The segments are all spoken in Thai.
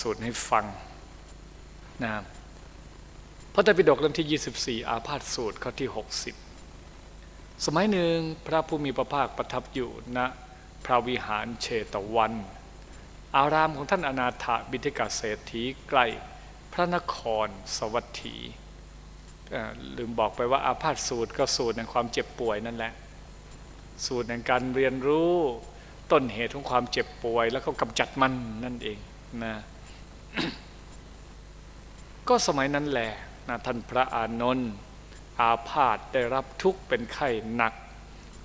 สูตรให้ฟังนะพระไตรปิฎกเล่มที่ 24 อาพาธสูตรข้อที่ 60 สมัยหนึ่งพระผู้มีพระภาคประทับอยู่ณพระวิหารเชตวัน อารามของท่านอนาถบิณฑกาเศรษฐีใกล้พระนครสวัสถีลืมบอกไปว่าอาพาธสูตรก็สูตรในความเจ็บป่วยนั่นแหละ สูตรในการเรียนรู้ต้นเหตุของความเจ็บป่วย แล้วก็กำจัดมันนั่นเองนะ ก็สมัยนั้นแหละนะท่านพระอานนท์อาพาธได้รับทุกข์เป็นไข้หนัก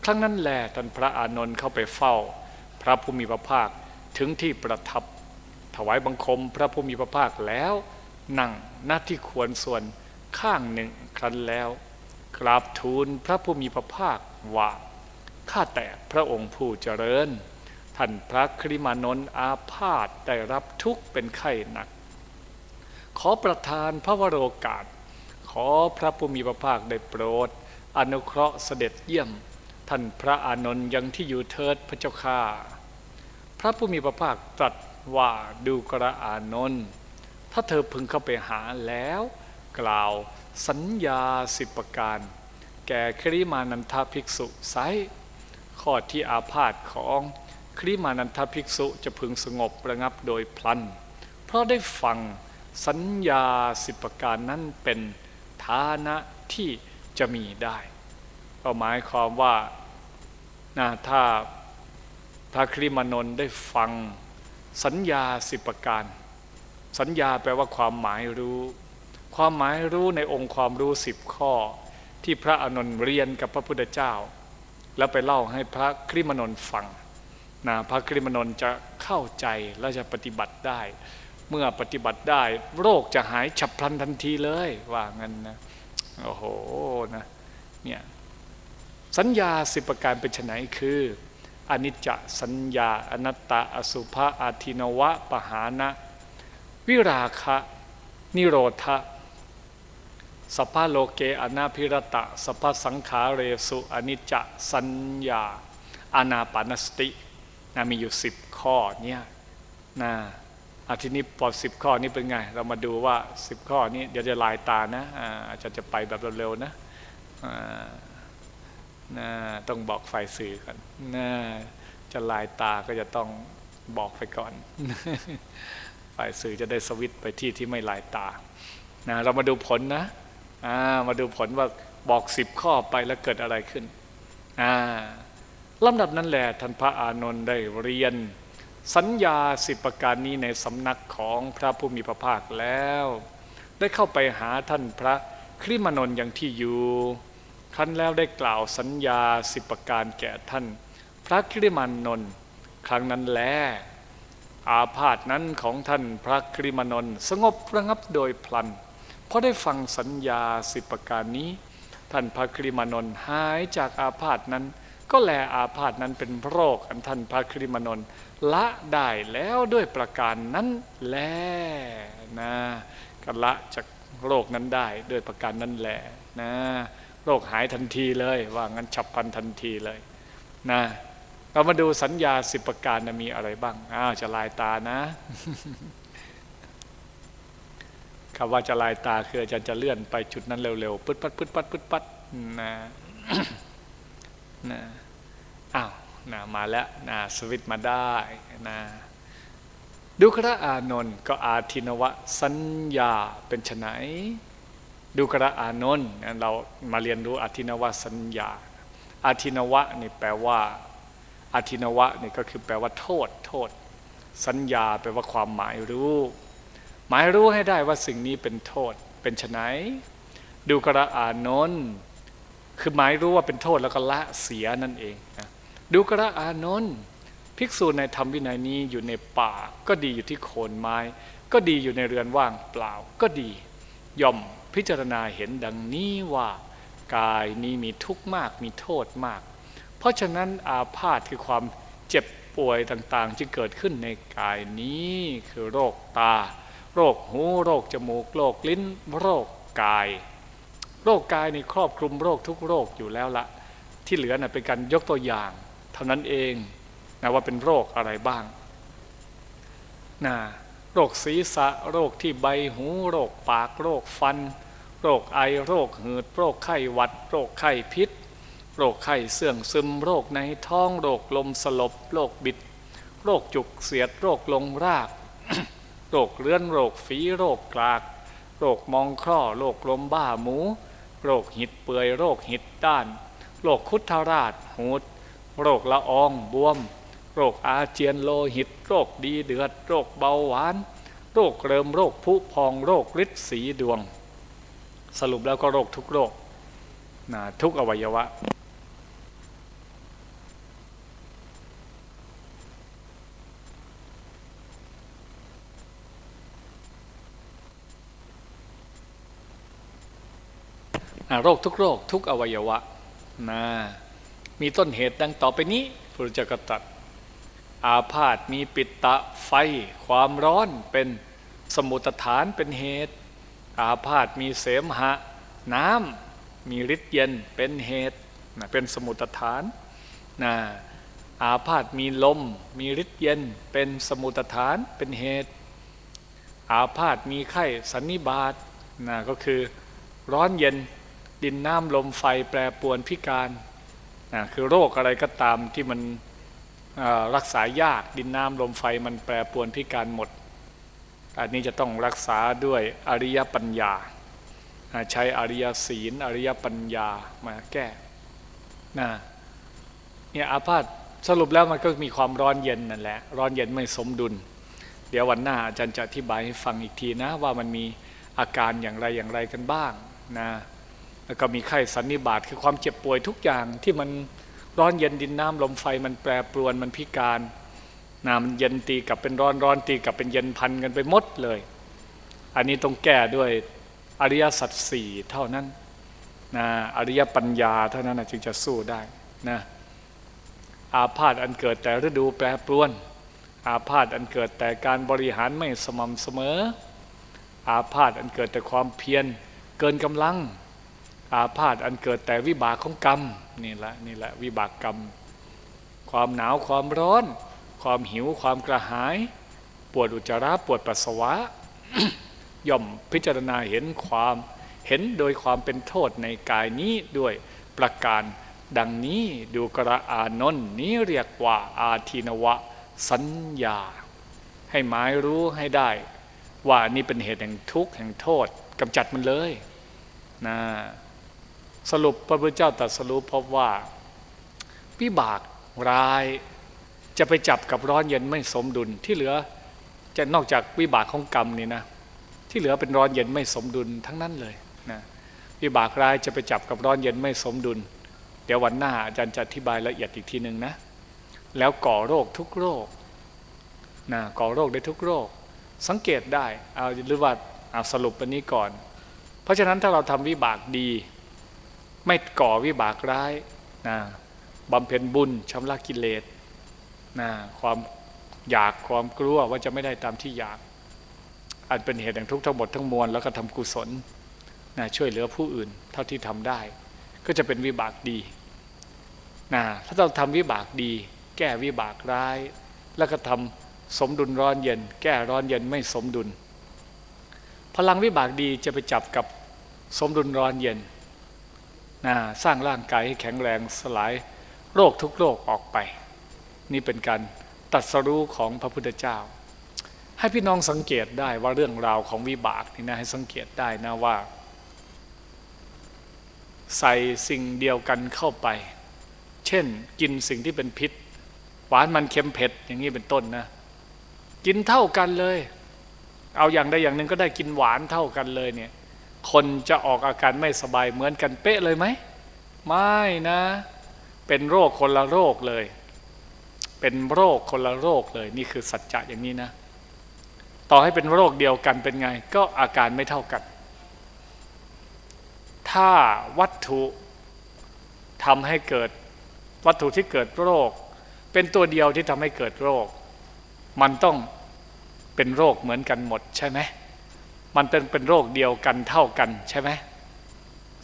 ครั้งนั้นแหละท่านพระอานนท์เข้าไปเฝ้า พระผู้มีพระภาคถึงที่ประทับ ถวายบังคมพระผู้มีพระภาคแล้ว นั่งหน้าที่ควรส่วนข้างหนึ่งครั้นแล้ว กราบทูลพระผู้มีพระภาคว่าข้าแต่พระองค์ผู้เจริญ ท่านพระคริมานนท์อาพาธได้รับทุกข์เป็นไข้หนัก ขอประทานพระวโรกาส ขอพระผู้มีพระภาคได้โปรด อนุเคราะห์เสด็จเยี่ยม ท่านพระอานนท์ยังที่อยู่เทิดพระเจ้าข้าพระผู้มีพระภาคตรัสว่าดูกระอานนท์ถ้าเธอพึงเข้าไปหาแล้ว กล่าวสัญญาสิบประการ แก่คริมานันทภิกษุไซข้อที่อาพาธของ คริมานันทภิกษุจะพึงสงบระงับโดยพลัน เพราะได้ฟังสัญญาสิบประการนั้นเป็นฐานะที่จะมีได้ก็หมายความว่านะถ้าพระคริมานนท์ได้ฟังสัญญาสิบประการ สัญญาแปลว่าความหมายรู้ ความหมายรู้ในองค์ความรู้สิบข้อ ที่พระอนนท์เรียนกับพระพุทธเจ้า แล้วไปเล่าให้พระคริมานนท์ฟัง นะพระคริมนนท์จะเข้าใจและจะปฏิบัติได้ เมื่อปฏิบัติได้ โรคจะหายฉับพลันทันทีเลยว่างั้นนะโอ้โหนะเนี่ยสัญญาสิบประการเป็นไนคืออนิจจสัญญาอนัตตาอสุภะอาทินวะปหานะ วิราคะ นิโรธะสภาโลเกอนาพิรตะสภาสังขาเรสุอนิจจสัญญา อานาปานสติ นะมีอยู่สิบข้อเนี่ยนะอาทีนี้พอสิบข้อนี้เป็นไง เรามาดูว่าสิบข้อนี้เดี๋ยวจะลายตานะอาจจะจะไปแบบเร็วๆนะนะต้องบอกฝ่ายสื่อก่อนนะจะลายตาก็จะต้องบอกไปก่อนฝ่ายสื่อจะได้สวิตไปที่ที่ไม่ลายตานะเรามาดูผลนะมาดูผลว่าบอกสิบข้อไปแล้วเกิดอะไรขึ้น ลำดับนั้นแหละท่านพระอานนท์ได้เรียน สัญญาสิบประการนี้ในสำนักของพระผู้มีพระภาคแล้ว ได้เข้าไปหาท่านพระคริมานนท์อย่างที่อยู่ครั้นแล้วได้กล่าวสัญญาสิบประการแก่ท่าน พระคริมานนท์ครั้งนั้นแลอาพาธนั้นของท่านพระคริมานนท์สงบระงับโดยพลันเพราะได้ฟังสัญญาสิบประการนี้ ท่านพระคริมานนท์หายจากอาพาธนั้น ก็แลอาพาธนั้นเป็นโรคอันท่านพระคริมานนท์ละได้แล้วด้วยประการนั้นแลนะก็ละจากโรคนั้นได้ด้วยประการนั้นแลนะโรคหายทันทีเลยว่างั้นฉับพลันทันทีเลยนะเรามาดูสัญญาสิบประการนะมีอะไรบ้างอ้าวจะลายตานะคำว่าจะลายตาคืออาจารย์จะเลื่อนไปจุดนั้นเร็วๆปึ๊ดปัดปึ๊ดปัดปึ๊ดปัดนะนะ อ้าวนะมาแล้วนะสวิตมาได้นะดูคระอานนท์ก็อาทินวะสัญญาเป็นไนดูกระอานนท์เรามาเรียนรู้อาทินวะสัญญาอาทินวะนี่แปลว่าอาทินวะนี่ก็คือแปลว่า โทษ โทษ สัญญาแปลว่าความหมายรู้ หมายรู้ให้ได้ว่าสิ่งนี้เป็นโทษ เป็นไฉนดูกระอานนท์คือหมายรู้ว่าเป็นโทษแล้วก็ละเสียนั่นเองนะ ดูกระอานนท์ภิกษุในธรรมวินัยนี้อยู่ในป่า ก็ดีอยู่ที่โคนไม้ ก็ดีอยู่ในเรือนว่างเปล่าก็ดี ย่อมพิจารณาเห็นดังนี้ว่ากายนี้มีทุกข์มากมีโทษมาก เพราะฉะนั้นอาพาธคือความเจ็บป่วยต่างๆที่เกิดขึ้นในกายนี้คือโรคตา โรคหูโรคจมูกโรคลิ้น โรคกาย โรคกายในครอบคลุมโรคทุกโรคอยู่แล้วละที่เหลือนะ่ะเป็นการยกตัวอย่าง เท่านั้นเองนะว่าเป็นโรคอะไรบ้างนะโรคศีรษะโรคที่ใบหูโรคปากโรคฟัน โรคไอโรคหืด โรคไข้หวัด โรคไข้พิษ โรคไข้เสื่องซึม โรคในท้องโรคลมสลบ โรคบิด โรคจุกเสียด โรคลงราก โรคเลื้อนโรคฝีโรคกราก โรคมองคร่อโรคลมบ้าหมู โรคหิดเปื่อยโรคหิดด้าน โรคคุทาราชหูด โรคละอองบวม โรคอาเจียนโลหิต โรคดีเดือด โรคเบาหวาน โรคเริมโรคผุพองโรคฤทธิ์สีดวง สรุปแล้วก็โรคทุกโรคนะทุกอวัยวะ โรคทุกโรค ทุกอวัยวะนะ มีต้นเหตุดังต่อไปนี้พระเจ้าก็ตรัสอาพาธมีปิตตะไฟ ความร้อนเป็นสมุตฐานเป็นเหตุ อาพาธมีเสมหะ น้ำมีฤทธิ์เย็นเป็นเหตุนะเป็นสมุตฐานนะอาพาธมีลม มีฤทธิ์เย็นเป็นสมุตฐานเป็นเหตุ อาพาธมีไข้สันนิบาตนะก็คือร้อนเย็นดินน้ำลมไฟแปรปวนพิการ คือโรคอะไรก็ตามที่มันรักษายากดินน้ำลมไฟมันแปรปรวนพิการหมด อันนี้จะต้องรักษาด้วยอริยปัญญา ใช้อริยศีล อริยปัญญามาแก้นะเนี่ยอาพาธสรุปแล้วมันก็มีความร้อนเย็นนั่นแหละ ร้อนเย็นไม่สมดุล เดี๋ยววันหน้าอาจารย์จะอธิบายให้ฟังอีกทีนะ ว่ามันมีอาการอย่างไรอย่างไรกันบ้างนะ แล้วก็มีไข้สันนิบาตคือความเจ็บป่วยทุกอย่างที่มันร้อนเย็นดินน้ำลมไฟมันแปรปรวนมันพิการนะมันเย็นตีกับเป็นร้อนร้อนตีกับเป็นเย็นพันกันไปหมดเลย อันนี้ต้องแก้ด้วยอริยสัจสี่เท่านั้นนะอริยปัญญาเท่านั้นจึงจะสู้ได้นะอาพาธอันเกิดแต่ฤดูแปรปรวน อาพาธอันเกิดแต่การบริหารไม่สม่ำเสมอ อาพาธอันเกิดแต่ความเพียรเกินกำลัง อาพาธอันเกิดแต่วิบากของกรรมนี่แหละนี่แหละวิบากกรรม ความหนาวความร้อน ความหิวความกระหาย ปวดอุจจาระปวดปัสสาวะ ย่อมพิจารณาเห็นความเห็นโดยความเป็นโทษในกายนี้ด้วยประการดังนี้ดูกระอานนท์นี้เรียกว่าอาทินวะสัญญา ให้หมายรู้ให้ได้ ว่านี่เป็นเหตุแห่งทุกข์แห่งโทษกำจัดมันเลยนะ สรุปพระพุทธเจ้าตรัสรู้พบว่าวิบากร้ายจะไปจับกับร้อนเย็นไม่สมดุลที่เหลือจะนอกจากวิบากของกรรมนี่นะที่เหลือเป็นร้อนเย็นไม่สมดุลทั้งนั้นเลยนะวิบากร้ายจะไปจับกับร้อนเย็นไม่สมดุล เดี๋ยววันหน้าอาจารย์จะอธิบายละเอียดอีกทีหนึ่งนะ แล้วก่อโรคทุกโรคนะก่อโรคได้ทุกโรค สังเกตได้เอาหรือว่าเอาสรุปอันนี้ก่อน เพราะฉะนั้นถ้าเราทำวิบากดี ไม่ก่อวิบากร้ายนะบำเพ็ญบุญชำระกิเลสนะความอยากความกลัวว่าจะไม่ได้ตามที่อยากอันเป็นเหตุแห่งทุกข์ทั้งหมดทั้งมวลแล้วก็ทำกุศลนะช่วยเหลือผู้อื่น เท่าที่ทำได้ ก็จะเป็นวิบากดีนะถ้าเราทำวิบากดี แก้วิบากร้าย แล้วก็ทำสมดุลร้อนเย็น แก้ร้อนเย็นไม่สมดุล พลังวิบากดีจะไปจับกับสมดุลร้อนเย็น นะสร้างร่างกายให้แข็งแรงสลายโรคทุกโรคออกไป นี่เป็นการตัดสรู้ของพระพุทธเจ้า ให้พี่น้องสังเกตได้ว่าเรื่องราวของวิบากนี่นะให้สังเกตได้นะว่า ใส่สิ่งเดียวกันเข้าไป เช่นกินสิ่งที่เป็นพิษ หวานมันเค็มเผ็ดอย่างนี้เป็นต้นนะกินเท่ากันเลย เอาอย่างใดอย่างหนึ่งก็ได้กินหวานเท่ากันเลยเนี่ย คนจะออกอาการไม่สบายเหมือนกันเป๊ะเลยไหม ไม่นะ เป็นโรคคนละโรคเลย เป็นโรคคนละโรคเลย นี่คือสัจจะอย่างนี้นะ ต่อให้เป็นโรคเดียวกันเป็นไง ก็อาการไม่เท่ากัน ถ้าวัตถุทำให้เกิดวัตถุที่เกิดโรค เป็นตัวเดียวที่ทำให้เกิดโรค มันต้องเป็นโรคเหมือนกันหมดใช่ไหม มันเป็นเป็นโรคเดียวกันเท่ากันใช่ไหม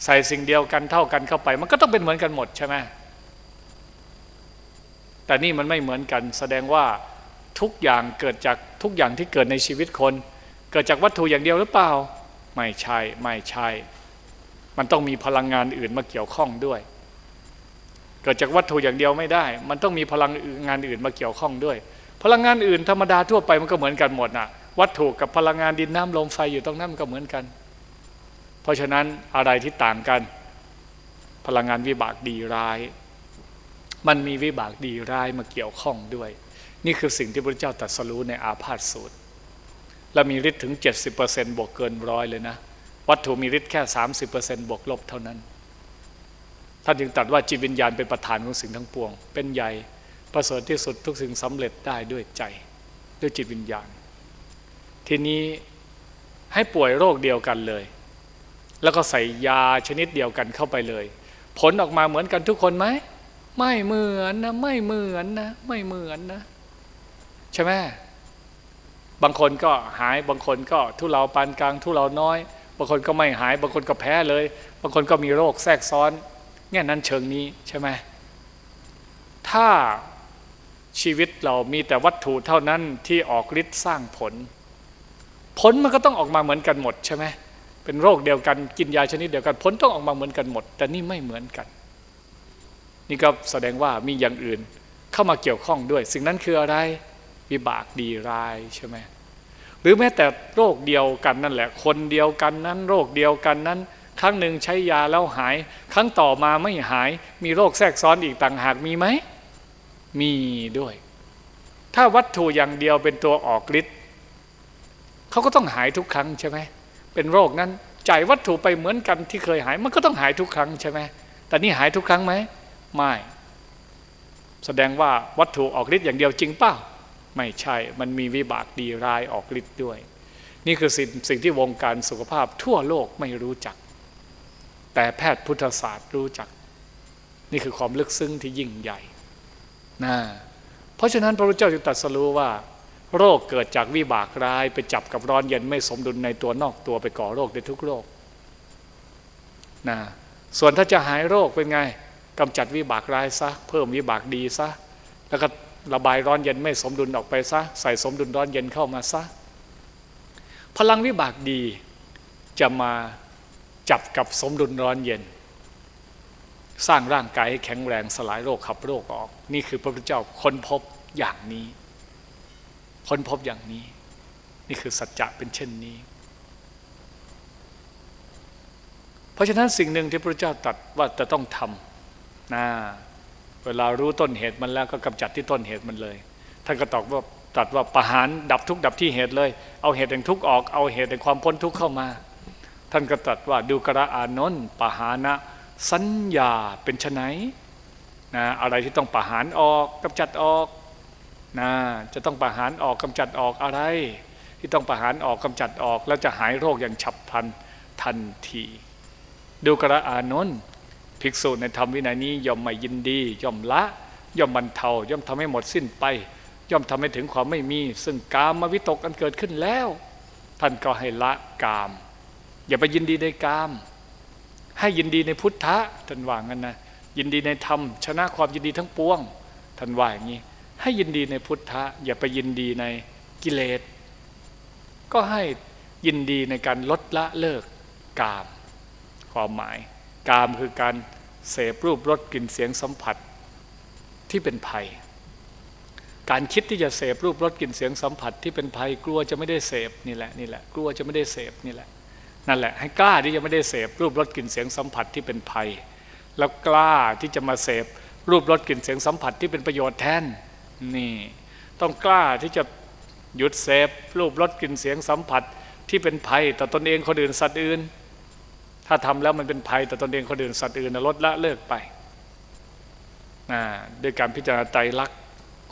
ใส่สิ่งเดียวกันเท่ากันเข้าไป มันก็ต้องเป็นเหมือนกันหมดใช่ไหมแต่นี่มันไม่เหมือนกัน แสดงว่าทุกอย่างเกิดจากทุกอย่างที่เกิดในชีวิตคน เกิดจากวัตถุอย่างเดียวหรือเปล่า ไม่ใช่ไม่ใช่ มันต้องมีพลังงานอื่นมาเกี่ยวข้องด้วย เกิดจากวัตถุอย่างเดียวไม่ได้ มันต้องมีพลังงานอื่นมาเกี่ยวข้องด้วย พลังงานอื่นธรรมดาทั่วไปมันก็เหมือนกันหมดน่ะ วัตถุกับพลังงานดินน้ำลมไฟอยู่ตรงนั้นมันก็เหมือนกัน เพราะฉะนั้นอะไรที่ต่างกัน พลังงานวิบากดีร้าย มันมีวิบากดีร้ายมาเกี่ยวข้องด้วย นี่คือสิ่งที่พระเจ้าตรัสรู้ในอาพาธสูตร และมีฤทธิ์ถึง 70%บวกเกินร้อยเลยนะ วัตถุมีฤทธิ์แค่ 30%บวกลบเท่านั้นท่านจึงตรัสว่าจิตวิญญาณเป็นประธานของสิ่งทั้งปวง เป็นใหญ่ประเสริฐที่สุดทุกสิ่งสำเร็จได้ด้วยใจ ด้วยจิตวิญญาณ ทีนี้ให้ป่วยโรคเดียวกันเลย แล้วก็ใส่ยาชนิดเดียวกันเข้าไปเลย ผลออกมาเหมือนกันทุกคนไหมไม่เหมือนนะ ไม่เหมือนนะ ไม่เหมือนนะ ใช่ไหมบางคนก็หายบางคนก็ทุเลาปานกลางทุเลาน้อย บางคนก็ไม่หาย บางคนก็แพ้เลย บางคนก็มีโรคแทรกซ้อน แง่นั้นเชิงนี้ใช่ไหมถ้าชีวิตเรามีแต่วัตถุเท่านั้นที่ออกฤทธิ์สร้างผล ผลมันก็ต้องออกมาเหมือนกันหมดใช่ไหมเป็นโรคเดียวกันกินยาชนิดเดียวกันผลต้องออกมาเหมือนกันหมด แต่นี่ไม่เหมือนกัน นี่ก็แสดงว่ามีอย่างอื่นเข้ามาเกี่ยวข้องด้วย สิ่งนั้นคืออะไรวิบากดีร้ายใช่ไหมหรือแม้แต่โรคเดียวกันนั่นแหละ คนเดียวกันนั้น โรคเดียวกันนั้น ครั้งหนึ่งใช้ยาแล้วหาย ครั้งต่อมาไม่หาย มีโรคแทรกซ้อนอีกต่างหากมีไหมมีด้วย ถ้าวัตถุอย่างเดียวเป็นตัวออกฤทธิ์ เขาก็ต้องหายทุกครั้งใช่ไหมเป็นโรคนั้นจ่ายวัตถุไปเหมือนกันที่เคยหายมันก็ต้องหายทุกครั้งใช่ไหมแต่นี่หายทุกครั้งไหมไม่ แสดงว่าวัตถุออกฤทธิ์อย่างเดียวจริงเปล่าไม่ใช่มันมีวิบากดีร้ายออกฤทธิ์ด้วย นี่คือสิ่งสิ่งที่วงการสุขภาพทั่วโลกไม่รู้จัก แต่แพทย์พุทธศาสตร์รู้จัก นี่คือความลึกซึ้งที่ยิ่งใหญ่นะเพราะฉะนั้นพระพุทธเจ้าจึงตรัสรู้ว่า โรคเกิดจากวิบากร้ายไปจับกับร้อนเย็นไม่สมดุลในตัวนอกตัวไปก่อโรคได้ทุกโรคนะส่วนถ้าจะหายโรคเป็นไงกำจัดวิบากร้ายซะเพิ่มวิบากดีซะแล้วก็ระบายร้อนเย็นไม่สมดุลออกไปซะใส่สมดุลร้อนเย็นเข้ามาซะพลังวิบากดีจะมาจับกับสมดุลร้อนเย็น สร้างร่างกายให้แข็งแรงสลายโรคขับโรคออก นี่คือพระพุทธเจ้าค้นพบอย่างนี้ ค้นพบอย่างนี้ นี่คือสัจจะเป็นเช่นนี้ เพราะฉะนั้นสิ่งหนึ่งที่พระเจ้าตรัสว่าจะต้องทำนะเวลารู้ต้นเหตุมันแล้วก็กำจัดที่ต้นเหตุมันเลยท่านก็ตอบว่าตรัสว่าประหารดับทุกดับที่เหตุเลย เอาเหตุแห่งทุกออก เอาเหตุแห่งความพ้นทุกเข้ามา ท่านก็ตรัสว่าดูกระอานนท์ปหานะสัญญาเป็นไนนะอะไรที่ต้องประหารออกกำจัดออก นะจะต้องประหารออกกำจัดออกอะไร ที่ต้องประหารออกกำจัดออก แล้วจะหายโรคอย่างฉับพลันทันที ดูกระอานนท์ภิกษุในธรรมวินัยนี้ย่อมไม่ยินดี ย่อมละ ย่อมบรรเทา ย่อมทำให้หมดสิ้นไป ย่อมทำให้ถึงความไม่มี ซึ่งกามมาวิตกอันเกิดขึ้นแล้ว ท่านก็ให้ละกาม อย่าไปยินดีในกาม ให้ยินดีในพุทธะท่านว่างั้นนะยินดีในธรรม ชนะความยินดีทั้งปวงท่านว่าอย่างนี้ ให้ยินดีในพุทธะ อย่าไปยินดีในกิเลส ก็ให้ยินดีในการลดละเลิกกาม ความหมาย กามคือการเสพรูปรสกลิ่นเสียงสัมผัสที่เป็นภัย การคิดที่จะเสพรูปรสกลิ่นเสียงสัมผัสที่เป็นภัยกลัวจะไม่ได้เสพนี่แหละนี่แหละกลัวจะไม่ได้เสพนี่แหละนั่นแหละให้กล้าที่จะไม่ได้เสพรูปรสกลิ่นเสียงสัมผัสที่เป็นภัย แล้วกล้าที่จะมาเสพรูปรสกลิ่นเสียงสัมผัสที่เป็นประโยชน์แทน นี่ต้องกล้าที่จะหยุดเสพรูปรสกลิ่นเสียงสัมผัสที่เป็นภัยต่อตนเองคนอื่นสัตว์อื่น ถ้าทำแล้วมันเป็นภัยต่อตนเองคนอื่นสัตว์อื่นลดละเลิกไปด้วยการพิจารณาใจรัก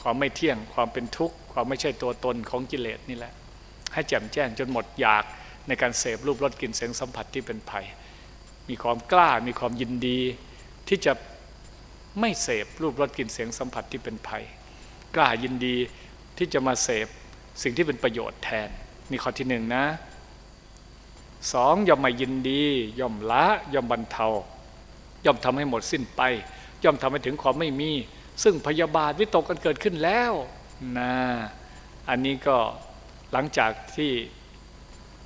ความไม่เที่ยงความเป็นทุกข์ความไม่ใช่ตัวตนของกิเลสนี่แหละ ให้แจ่มแจ้งจนหมดอยากในการเสพรูปรสกลิ่นเสียงสัมผัสที่เป็นภัย มีความกล้ามีความยินดี ที่จะไม่เสพรูปรสกลิ่นเสียงสัมผัสที่เป็นภัย กล้ายินดีที่จะมาเสพสิ่งที่เป็นประโยชน์แทนนี่ข้อที่หนึ่งนะสองย่อมไม่ยินดี ย่อมละย่อมบรรเทา ย่อมทำให้หมดสิ้นไป ย่อมทำให้ถึงความไม่มี ซึ่งพยาบาทวิตกกันเกิดขึ้นแล้วนะอันนี้ก็หลังจากที่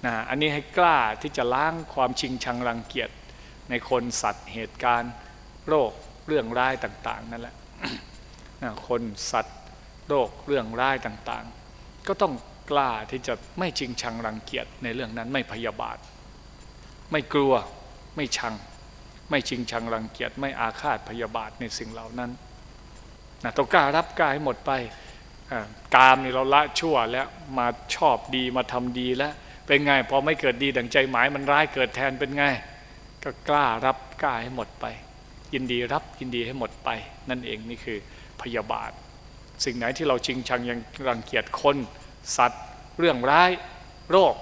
นะอันนี้ให้กล้าที่จะล้างความชิงชังรังเกียจในคนสัตว์เหตุการณ์ โรคเรื่องร้ายต่าง ๆ นั่นแหละนะคนสัตว์ โรคเรื่องร้ายต่างๆ ก็ต้องกล้าที่จะไม่ชิงชังรังเกียจในเรื่องนั้นไม่พยาบาท ไม่กลัวไม่ชัง ไม่ชิงชังรังเกียจไม่อาฆาตพยาบาทในสิ่งเหล่านั้นนะต้องกล้ารับกาให้หมดไปกามนี่เราละชั่วแล้วมาชอบดีมาทำดีแล้วเป็นไงพอไม่เกิดดีดังใจหมายมันร้ายเกิดแทนเป็นไง ก็กล้ารับกล้าให้หมดไป ยินดีรับยินดีให้หมดไป นั่นเองนี่คือพยาบาท สิ่งไหนที่เราชิงชังยังรังเกียจคน สัตว์ เรื่องร้ายโรค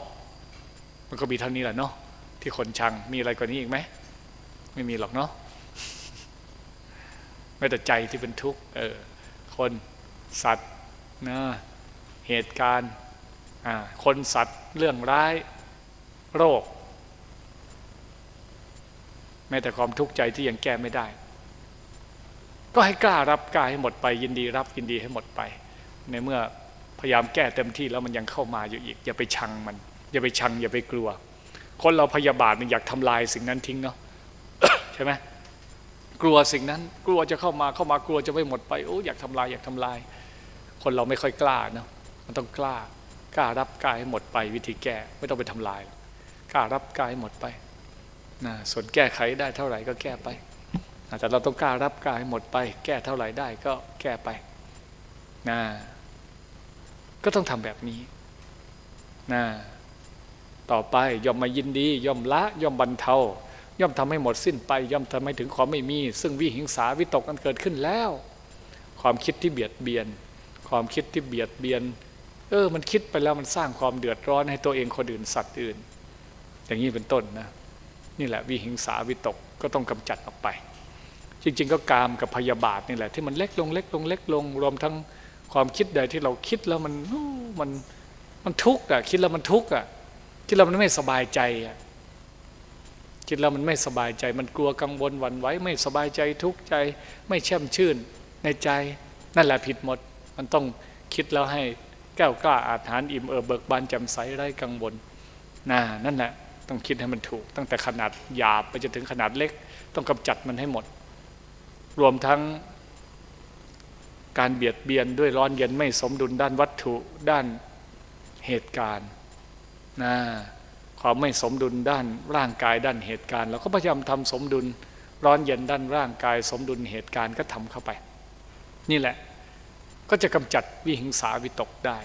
มันก็มีเท่านี้แหละเนาะที่คนชังมีอะไรกว่านี้อีกไหมไม่มีหรอกเนาะไม่แต่ใจที่เป็นทุกข์เออคนสัตว์นะเหตุการณ์อ่าคนสัตว์เรื่องร้าย โรค แม้แต่ความทุกข์ใจที่ยังแก้ไม่ได้ ก็ให้กล้ารับกล้าให้หมดไป ยินดีรับยินดีให้หมดไป ในเมื่อพยายามแก้เต็มที่แล้วมันยังเข้ามาอยู่อีก อย่าไปชังมัน อย่าไปชัง อย่าไปกลัว คนเราพยาบาทมันอยากทำลายสิ่งนั้นทิ้งเนาะใช่ไหมกลัวสิ่งนั้น กลัวจะเข้ามาเข้ามากลัวจะไม่หมดไปโอ้อยากทำลายอยากทำลาย คนเราไม่ค่อยกล้าเนาะมันต้องกล้ากล้ารับกล้าให้หมดไป วิธีแก้ไม่ต้องไปทำลายกล้ารับกล้าให้หมดไปนะส่วนแก้ไขได้เท่าไหร่ก็แก้ไป แต่เราต้องกล้ารับกล้าให้หมดไป แก้เท่าไหร่ได้ก็แก้ไปนะก็ต้องทำแบบนี้นะต่อไปย่อมมายินดี ย่อมละย่อมบรรเทา ย่อมทำให้หมดสิ้นไป ย่อมทำให้ถึงความไม่มี ซึ่งวิหิงสาวิตกอันเกิดขึ้นแล้ว ความคิดที่เบียดเบียน ความคิดที่เบียดเบียน เออ มันคิดไปแล้วมันสร้างความเดือดร้อนให้ตัวเองคนอื่นสัตว์อื่น อย่างนี้เป็นต้นนะ นี่แหละวิหิงสาวิตกก็ต้องกำจัดออกไป จริง ๆ ก็กามกับพยาบาทนี่แหละ ที่มันเล็กลงเล็กลงเล็กลง รวมทั้งความคิดใดที่เราคิดแล้วมันมันมันทุกข์อะคิดแล้วมันทุกข์อะคิดแล้วมันไม่สบายใจอะคิดแล้วมันไม่สบายใจ มันกลัวกังวลหวั่นไหวไม่สบายใจทุกข์ใจ ไม่แช่มชื่น ในใจนั่นแหละผิดหมด มันต้องคิดแล้วให้แก้วกล้าอาถรรอิ่มเอิบเบิกบานแจ่มใสไร้กังวลน่านั่นแหละต้องคิดให้มันถูก ตั้งแต่ขนาดหยาบไปจนถึงขนาดเล็ก ต้องกำจัดมันให้หมด รวมทั้งการเบียดเบียนด้วยร้อนเย็นไม่สมดุลด้านวัตถุด้านเหตุการณ์นะความไม่สมดุลด้านร่างกายด้านเหตุการณ์เราก็พยายามทำสมดุลร้อนเย็นด้านร่างกาย สมดุลเหตุการณ์ก็ทำเข้าไป นี่แหละก็จะกำจัดวิหิงสาวิตกได้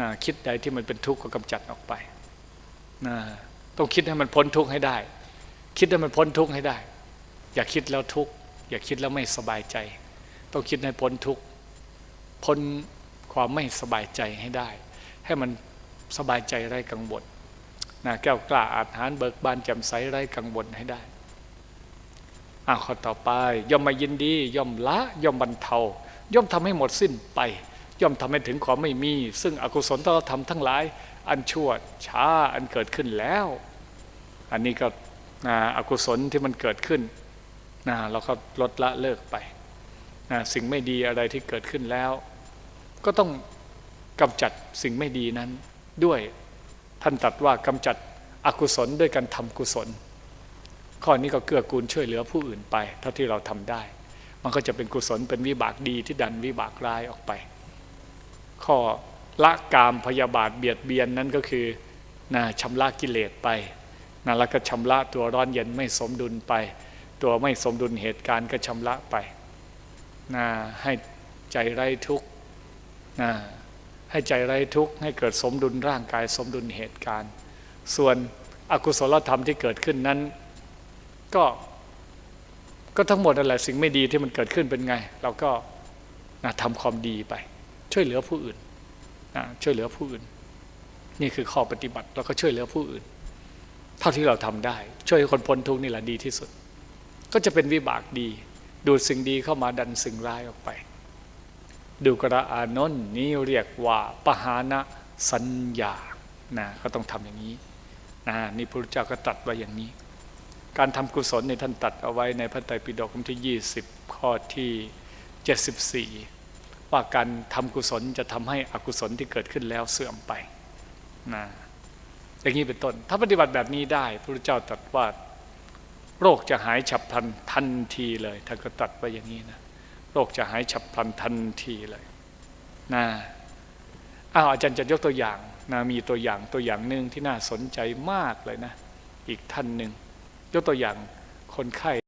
นะคิดใดที่มันเป็นทุกข์ก็กำจัดออกไปนะต้องคิดให้มันพ้นทุกข์ให้ได้ คิดให้มันพ้นทุกข์ให้ได้ อย่าคิดแล้วทุกข์ อย่าคิดแล้วไม่สบายใจ ต้องคิดให้พ้นทุกข์พ้นความไม่สบายใจให้ได้ ให้มันสบายใจไร้กังวลนะแก้วกล้าอาหารเบิกบานแจ่มใสไร้กังวลให้ได้อ่าข้อต่อไป ย่อมมายินดี ย่อมละ ย่อมบรรเทา ย่อมทำให้หมดสิ้นไป ย่อมทำให้ถึงความไม่มี ซึ่งอกุศลที่เราทำทั้งหลาย อันชั่วช้าอันเกิดขึ้นแล้ว อันนี้ก็อกุศลที่มันเกิดขึ้น นะเราก็ลดละเลิกไปนะสิ่งไม่ดีอะไรที่เกิดขึ้นแล้ว ก็ต้องกำจัดสิ่งไม่ดีนั้น ด้วยท่านตรัสว่ากำจัดอกุศลด้วยการทำกุศล ข้อนี้ก็เกื้อกูลช่วยเหลือผู้อื่นไปเท่าที่เราทำได้ มันก็จะเป็นกุศลเป็นวิบากดีที่ดันวิบากร้ายออกไป ข้อละกามพยาบาทเบียดเบียนนั้นก็คือนะชำระกิเลสไปนะแล้วก็ชำระตัวร้อนเย็นไม่สมดุลไป ตัวไม่สมดุลเหตุการณ์ก็ชำระไปนะให้ใจไร้ทุกข์นะให้ใจไร้ทุกข์ให้เกิดสมดุลร่างกายสมดุลเหตุการณ์ ส่วนอกุศลธรรมที่เกิดขึ้นนั้น ก็ก็ทั้งหมดนั่นแหละสิ่งไม่ดีที่มันเกิดขึ้นเป็นไง เราก็นะทำความดีไป ช่วยเหลือผู้อื่นนะช่วยเหลือผู้อื่น นี่คือข้อปฏิบัติเราก็ช่วยเหลือผู้อื่น เท่าที่เราทำได้ ช่วยคนพ้นทุกข์นี่แหละดีที่สุด ก็จะเป็นวิบากดี ดูดสิ่งดีเข้ามาดันสิ่งร้ายออกไป ดูกระอานนท์นี้เรียกว่าปหานะสัญญานะก็ต้องทำอย่างนี้นะนี่พระพุทธเจ้าก็ตรัสไว้อย่างนี้ การทำกุศลในท่านตัดเอาไว้ในพระไตรปิฎกบทที่ 20 ข้อที่ 74 ว่าการทำกุศลจะทำให้อกุศลที่เกิดขึ้นแล้วเสื่อมไปนะอย่างนี้เป็นต้น ถ้าปฏิบัติแบบนี้ได้พระพุทธเจ้าตรัสว่า โรคจะหายฉับพลันทันทีเลยท่านก็ตัดไปอย่างนี้นะโรคจะหายฉับพลันทันทีเลยนะอ้าวอาจารย์จะยกตัวอย่างนะมีตัวอย่างตัวอย่างหนึ่งที่น่าสนใจมากเลยนะ อีกท่านหนึ่งยกตัวอย่างคนไข้